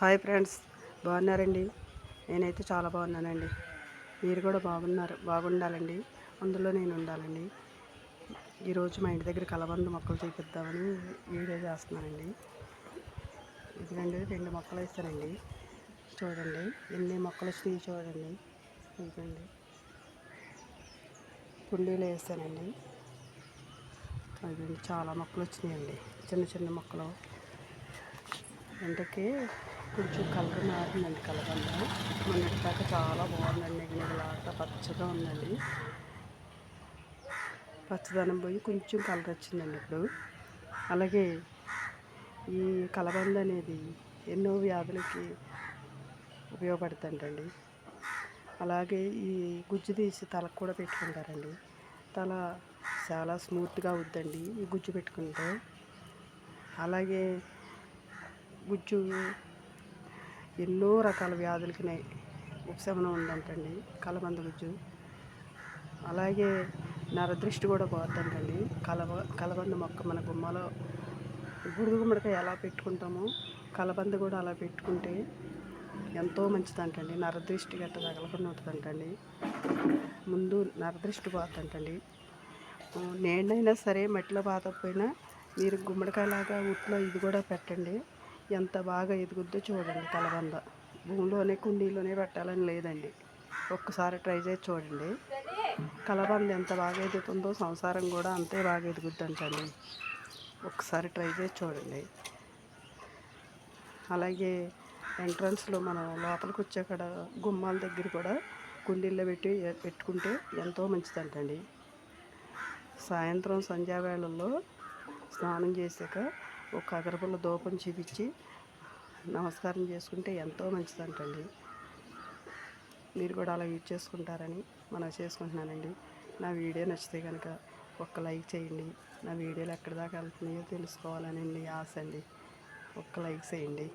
Hi friends బాగున్నారండి? నేనైతే చాలా బాగున్నానండి. మీరు కూడా బాగున్నారు బాగుండాలండి. అందులో నేను ఉండాలండి. ఈరోజు మా ఇంటి దగ్గర కలబంద మొక్కలు చూపిద్దామని వీడియో చేస్తున్నానండి. ఇదిగండి రెండు మొక్కలు వేస్తానండి. చూడండి ఎన్ని మొక్కలు వచ్చినాయి చూడండి. ఇదిగండి కుండీలు వేస్తానండి. అదండి చాలా మొక్కలు వచ్చినాయండి. చిన్న చిన్న మొక్కలు. ఎండకి కొంచెం కలర్ మారిందండి కలబంద మొన్నటి దాకా చాలా బాగుందండి. నిగనిగలాట పచ్చగా ఉందండి. పచ్చదనం పోయి కొంచెం కలర్ వచ్చిందండి ఇప్పుడు. అలాగే ఈ కలబంద అనేది ఎన్నో వ్యాధులకి ఉపయోగపడుతుందండి. అలాగే ఈ గుజ్జు తీసి తలకు కూడా పెట్టుకుంటారండి. తల చాలా స్మూత్గా అవుద్దండి ఈ గుజ్జు పెట్టుకుంటే. అలాగే గుజ్జు ఎన్నో రకాల వ్యాధులకి ఉపశమనం ఉందంటండి. కలబంద గుజ్జు అలాగే నరదృష్టి కూడా పోతుందండి కలబ కలబంద మొక్క మన గుమ్మలో బుడుగు గుమ్మడికాయ ఎలా పెట్టుకుంటామో కలబంద కూడా అలా పెట్టుకుంటే ఎంతో మంచిదంటండి. నరదృష్టి గట్ట తగలకుండా ఉంటుందంటండి. ముందు నరదృష్టి పోతుంటండి నేనైనా సరే మట్టిలో పాతకపోయినా మీరు గుమ్మడికాయలాగా ఉట్లో ఇది కూడా పెట్టండి. ఎంత బాగా ఎదుగుద్దో చూడండి కలబంద. భూమిలోనే కుండీలోనే పెట్టాలని లేదండి. ఒక్కసారి ట్రై చేసి చూడండి. కలబంద ఎంత బాగా ఎదుగుతుందో సంసారం కూడా అంతే బాగా ఎదుగుద్దంటండి ఒక్కసారి ట్రై చేసి చూడండి. అలాగే ఎంట్రన్స్లో మనం లోపలికి వచ్చే కాడ గుమ్మాల దగ్గర కూడా కుండీల్లో పెట్టి పెట్టుకుంటే ఎంతో మంచిదంటండి సాయంత్రం సంధ్యావేళల్లో స్నానం చేశాక ఒక అగరబుల్ల దూపం చూపించి నమస్కారం చేసుకుంటే ఎంతో మంచిదంటండి. మీరు కూడా అలా యూజ్ చేసుకుంటారని మనం చేసుకుంటున్నానండి. నా వీడియో నచ్చితే కనుక ఒక్క లైక్ చేయండి. నా వీడియోలు ఎక్కడి దాకా వెళ్తున్నాయో తెలుసుకోవాలని ఆశ అండి. ఒక్క లైక్ చేయండి.